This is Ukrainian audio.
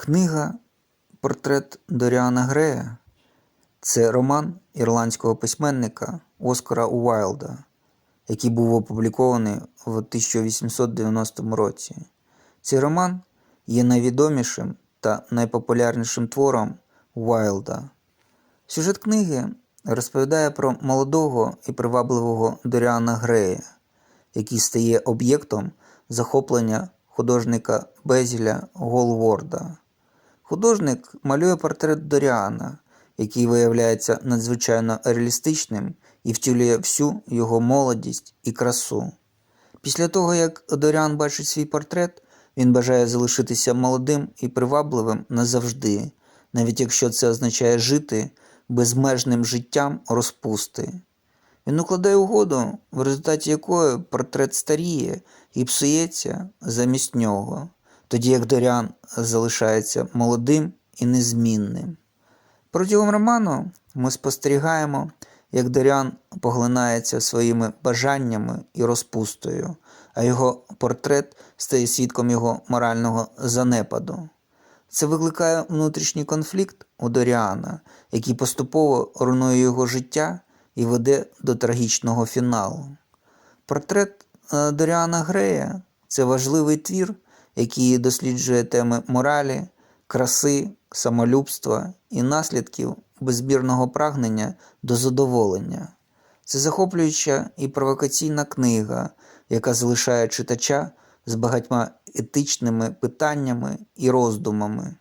Книга Портрет Доріана Грея це роман ірландського письменника Оскара Уайлда, який був опублікований в 1890 році. Цей роман є найвідомішим та найпопулярнішим твором Уайлда. Сюжет книги розповідає про молодого і привабливого Доріана Грея, який стає об'єктом захоплення художника Безіля Голворда. Художник малює портрет Доріана, який виявляється надзвичайно реалістичним і втілює всю його молодість і красу. Після того, як Доріан бачить свій портрет, він бажає залишитися молодим і привабливим назавжди, навіть якщо це означає жити безмежним життям розпусти. Він укладає угоду, в результаті якої портрет старіє і псується замість нього, тоді як Доріан залишається молодим і незмінним. Протягом роману ми спостерігаємо, як Доріан поглинається своїми бажаннями і розпустою, а його портрет стає свідком його морального занепаду. Це викликає внутрішній конфлікт у Доріана, який поступово руйнує його життя і веде до трагічного фіналу. Портрет е, Доріана Грея це важливий твір, який досліджує теми моралі, краси, самолюбства і наслідків безбірного прагнення до задоволення. Це захоплююча і провокаційна книга, яка залишає читача з багатьма етичними питаннями і роздумами.